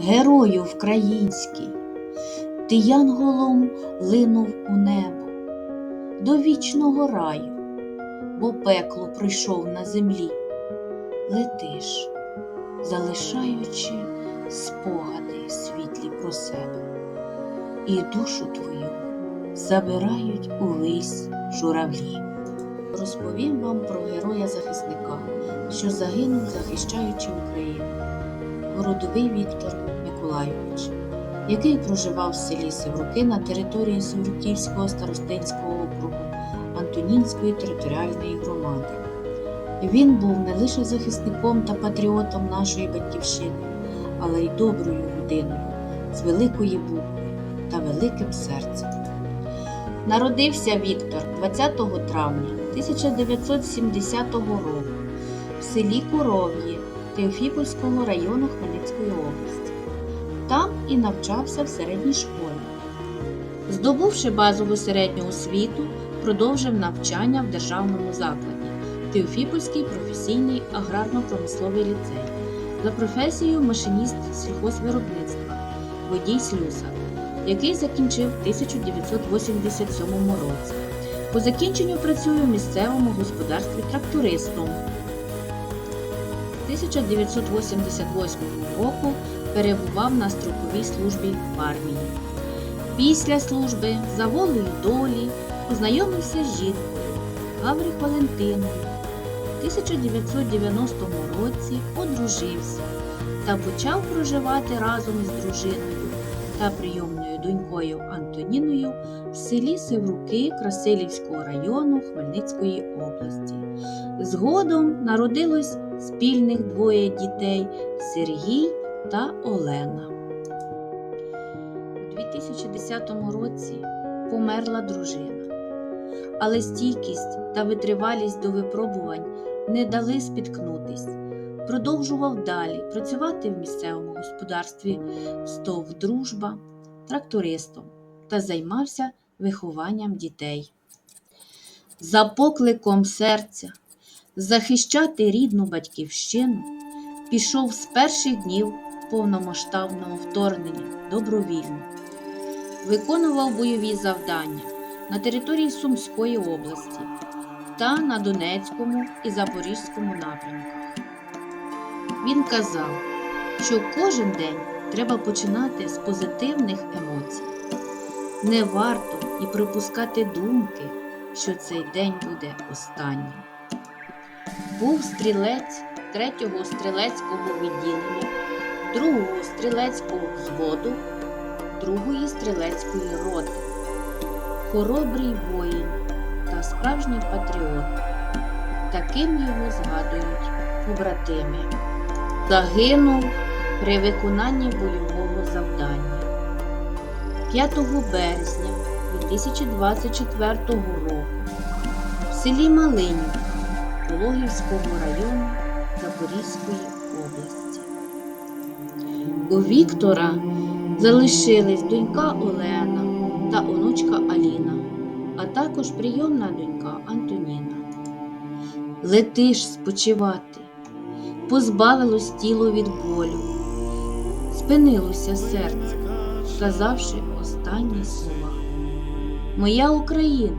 герою український, ти янголом линув у небо до вічного раю, бо пекло прийшов на землі. Летиш, залишаючи спогади світлі про себе, і душу твою забирають увесь журавлі. Розповім вам про героя-захисника, що загинув, захищаючи Україну. Городовий Віктор Миколайович, який проживав в селі Севруки на території Севруківського старостинського округу Антонінської територіальної громади. Він був не лише захисником та патріотом нашої батьківщини, але й доброю людиною з великої букви та великим серцем. Народився Віктор 20 травня 1970 року в селі Коров'ї Теофіпольського району Хмельницької області. Там і навчався в середній школі. Здобувши базову середню освіту, продовжив навчання в державному закладі Теофіпольський професійний аграрно-промисловий ліцей за професією машиніст сільхозвиробництва, водій слюсар, який закінчив в 1987 році. По закінченню працює в місцевому господарстві трактористом. 1988 року перебував на строковій службі в армії. Після служби за волею долі познайомився з жінкою Гаврі Валентиною. У 1990 році одружився та почав проживати разом із дружиною та прийомною донькою Антоніною в селі Севруки Красилівського району Хмельницької області. Згодом народилось спільних двоє дітей Сергій та Олена. У 2010 році померла дружина, але стійкість та витривалість до випробувань не дали спіткнутись. Продовжував далі працювати в місцевому господарстві стов дружба трактористом та займався вихованням дітей. За покликом серця захищати рідну батьківщину пішов з перших днів повномасштабного вторгнення добровільно, виконував бойові завдання на території Сумської області та на Донецькому і Запорізькому напрямках. Він казав, що кожен день треба починати з позитивних емоцій. Не варто і припускати думки, що цей день буде останнім. Був стрілець 3-го стрілецького відділення, 2-го стрілецького взводу, 2-ї стрілецької роти, хоробрий воїн та справжній патріот. Таким його згадують побратими. Загинув при виконанні бойового завдання 5 березня 2024 року в селі Малинів Пологівського району Запорізької області. У Віктора залишились донька Олена та онучка Аліна, а також прийомна донька Антоніна. Летиш спочивати, позбавилось тіло від болю, спинилося серце, сказавши останні слова. Моя Україна,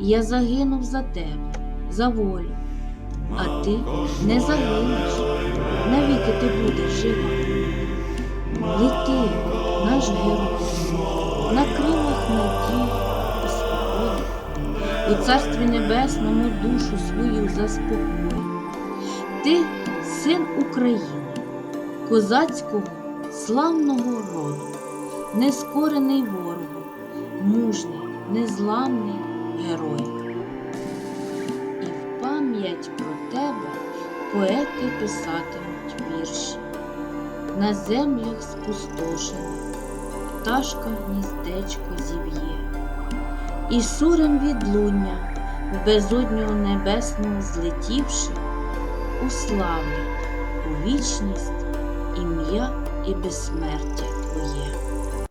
я загинув за тебе, за волю, а ти не загинеш, навіки ти будеш жива. Лети, наш герой, на крилах надії у царстві небесному душу свою заспокой. Ти син України, козацького славного роду, нескорений ворогу, мужній, незламний герой. І в пам'ять про тебе поети писатимуть вірші. На землях спустошених пташка гніздечко зів'є, і сурем відлуння в безодню небесну злетівши, у вічність ім'я і безсмертя